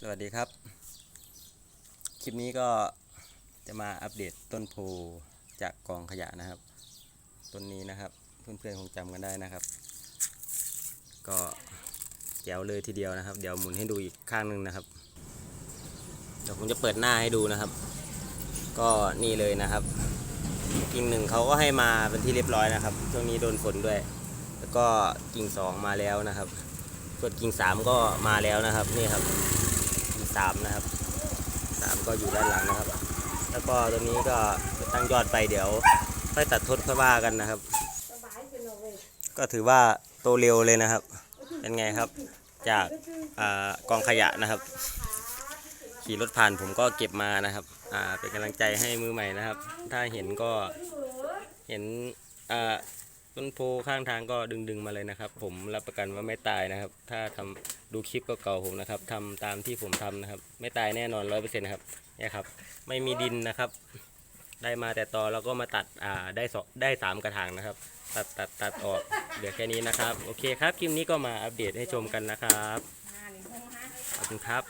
สวัสดีครับ คลิปนี้ก็จะมาอัปเดตต้นโพจากกองขยะนะครับ ต้นนี้นะครับ เพื่อนๆคงจำกันได้นะครับ ก็แจ๋วเลยทีเดียวนะครับ เดี๋ยวหมุนให้ดูอีกข้างหนึ่งนะครับ เดี๋ยวผมจะเปิดหน้าให้ดูนะครับ ก็นี่เลยนะครับกิ่งหนึ่งเขาก็ให้มาเป็นที่เรียบร้อยนะครับ ช่วงนี้โดนฝนด้วย แล้วก็กิ่งสองมาแล้วนะครับส่วนกิ่งสามก็มาแล้วนะครับนี่ครับ สามนะครับสามก็อยู่ด้านหลังนะครับ แล้วก็ตัวนี้ก็ตั้งยอดไปเดี๋ยวค่อยตัดทดค่อยว่ากันนะครับ ก็ถือว่าโตเร็วเลยนะครับ เป็นไงครับ จากอกองขยะนะครับ ขี่รถผ่านผมก็เก็บมานะครับเป็นกำลังใจให้มือใหม่นะครับ ถ้าเห็นก็เห็น ต้นโพข้างทางก็ดึงๆมาเลยนะครับ ผมรับประกันว่าไม่ตายนะครับ ถ้าทำดูคลิปก็เก่าผมนะครับทำตามที่ผมทำนะครับ ไม่ตายแน่นอนร้อยเปอร์เซ็นต์นะครับเนี่ยครับ ไม่มีดินนะครับ ได้มาแต่ตอแล้วก็มาตัดอ่าได้สองได้สามกระถางนะครับ ตัดตัดตัดออกเหลือแค่นี้นะครับ โอเคครับคลิปนี้ก็มาอัปเดตให้ชมกันนะครับขอบคุณครับ